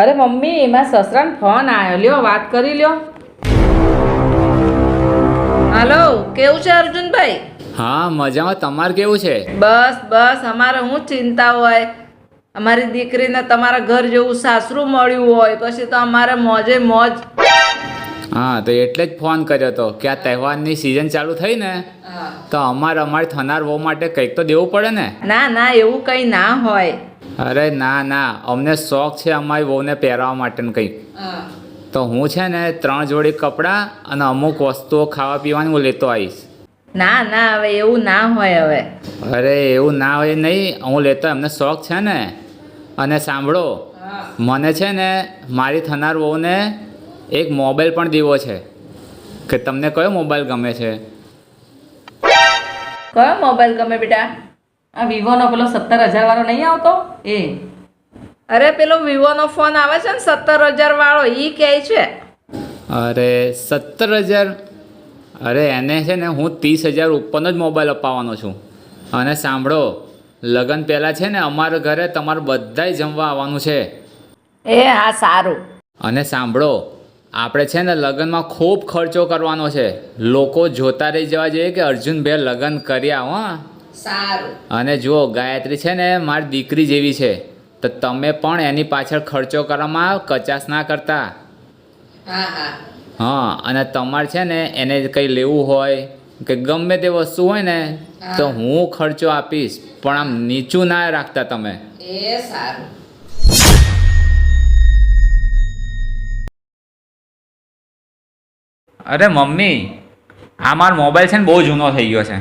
અરે મમ્મી એમાં સસરાને ફોન આવ્યો લ્યો વાત કરી લ્યો. હાલો કેવું છે અર્જુનભાઈ? હા મજામાં. તમારે કેવું છે? બસ બસ અમારે હું ચિંતા હોય. અમારી દીકરીને તમારા ઘર જેવું સાસરું મળ્યું હોય પછી તો અમારે મોજે મોજ. હા તો એટલે જ ફોન કર્યો હતો કે આ તહેવારની સિઝન ચાલુ થઈ ને તો અમારે અમારી થનાર વહુ માટે કંઈક તો દેવું પડે ને? ના ના એવું કંઈ ના હોય. અરે ના ના. અમને શોખ છે અમારી વહુને પહેરવા માટેનું કંઈક. તો હું છે ને ત્રણ જોડી કપડાં અને અમુક વસ્તુઓ ખાવા પીવાની હું લેતો આવીશ. ના ના હવે એવું ના હોય હવે. અરે એવું ના હોય નહીં. હું લેતો એમને શોખ છે ને. અને સાંભળો મને છે ને મારી થનાર વહુને એક મોબાઈલ પણ દેવો છે. કે તમને કયો મોબાઈલ ગમે છે? કયો મોબાઈલ ગમે બેટા? આ વિવોનો પેલો સત્તર હજાર વાળો નહીં આવતો? એ. અરે પેલો વિવોનો ફોન આવે છે ને સત્તર હજાર વાળો એ કહે છે. અરે સત્તર હજાર? અરે એને છે ને હું ત્રીસ હજાર ઉપરનો જ મોબાઈલ અપાવવાનો છું. અને સાંભળો લગ્ન પહેલાં છે ને અમારા ઘરે તમારે બધાય જમવા આવવાનું છે. એ હા સારું. અને સાંભળો આપણે છે ને લગ્નમાં ખૂબ ખર્ચો કરવાનો છે. લોકો જોતા રહી જવા જોઈએ કે અર્જુનભાઈ લગ્ન કર્યા હો. સારું. અને જુઓ ગાયત્રી છે ને મારી દીકરી જેવી છે. તો તમે પણ એની પાછળ ખર્ચો કરવામાં કચાશ ના કરતા. હા હા. હા અને તમારે છે ને એને કંઈ લેવું હોય કે ગમે તે વસ્તુ હોય ને તો હું ખર્ચો આપીશ પણ આમ નીચું ના રાખતા તમે. એ સારું. અરે મમ્મી આ મારો મોબાઈલ છે ને બહુ જૂનો થઈ ગયો છે.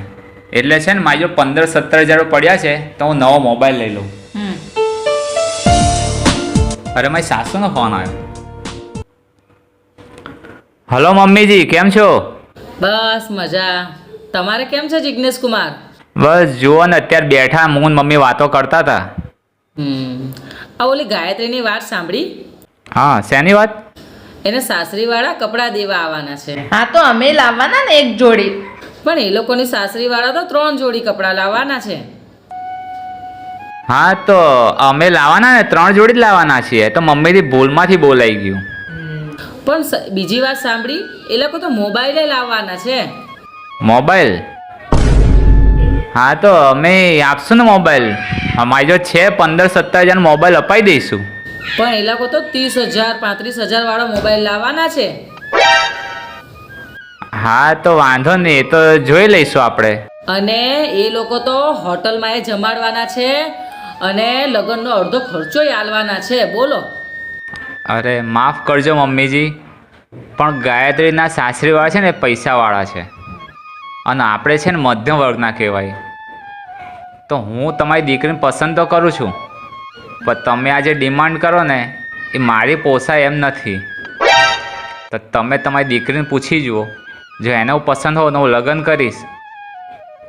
એટલે છે ને મારી જો પંદર સત્તર હજાર પડ્યા છે તો હું નવો મોબાઈલ લઈ લઉં. હમ. અરે મારી સાસુનો ફોન આવ્યો. હલો મમ્મીજી કેમ છો? બસ મજા. તમારે કેમ છે જિજ્ઞેશ કુમાર? બસ જુઓ ને અત્યારે બેઠા હું ને મમ્મી વાતો કરતા હતા. આ ઓલી ગાયત્રીની વાત સાંભળી? હા શેની વાત? એને સાસરીવાળા કપડાં દેવા આવવાના છે. હા તો અમે લાવવાના ને એક જોડી. પણ એ લોકોની સાસરીવાળા તો ત્રણ જોડી કપડાં લાવવાના છે. હા તો અમે લાવવાના ને ત્રણ જોડી જ લાવવાના છીએ. તો મમ્મીથી ભૂલમાંથી બોલાઈ ગયું. પણ બીજી વાત સાંભળી એ લોકો તો મોબાઈલે લાવવાના છે. મોબાઈલ? હા તો અમે આપશું ને મોબાઈલ. અમારી જો છે પંદર સત્તર હજાર મોબાઈલ અપાઈ દઈશું. પણ એ લોકો તો ત્રીસ હજાર પાંત્રીસ હજાર વાળો મોબાઈલ લાવવાના છે. હા તો વાંધો નહીં એ તો જોઈ લઈશું આપણે. અને એ લોકો તો હોટલમાં એ જમાડવાના છે અને લગ્નનો અડધો ખર્ચો આલવાના છે. બોલો. અરે માફ કરજો મમ્મીજી પણ ગાયત્રીના સાસરીવાળા છે ને પૈસાવાળા છે. અને આપણે છે ને મધ્યમ વર્ગના કહેવાય. તો હું તમારી દીકરીને પસંદ તો કરું છું પણ તમે આ જે ડિમાન્ડ કરો ને એ મારી પોસાય એમ નથી. તો તમે તમારી દીકરીને પૂછી જુઓ. જો એને હું પસંદ હોઉં હું લગ્ન કરીશ.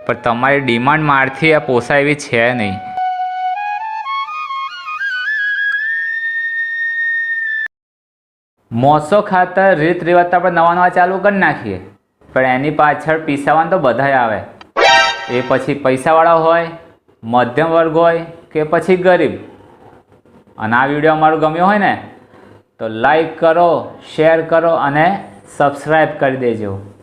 પણ તમારી ડિમાન્ડ મારથી આ પોસાય એવી છે નહીં. મોસો ખાતર રીત રિવાજ તો આપણે નવા નવા ચાલુ કરી નાખીએ. પણ એની પાછળ પીસાવાનું તો બધાય આવે. એ પછી પૈસાવાળા હોય, મધ્યમ વર્ગ હોય કે પછી ગરીબ. અને આ વીડિયો અમારો ગમ્યો હોય ને, તો લાઈક કરો શેર કરો અને સબસ્ક્રાઈબ કરી દેજો.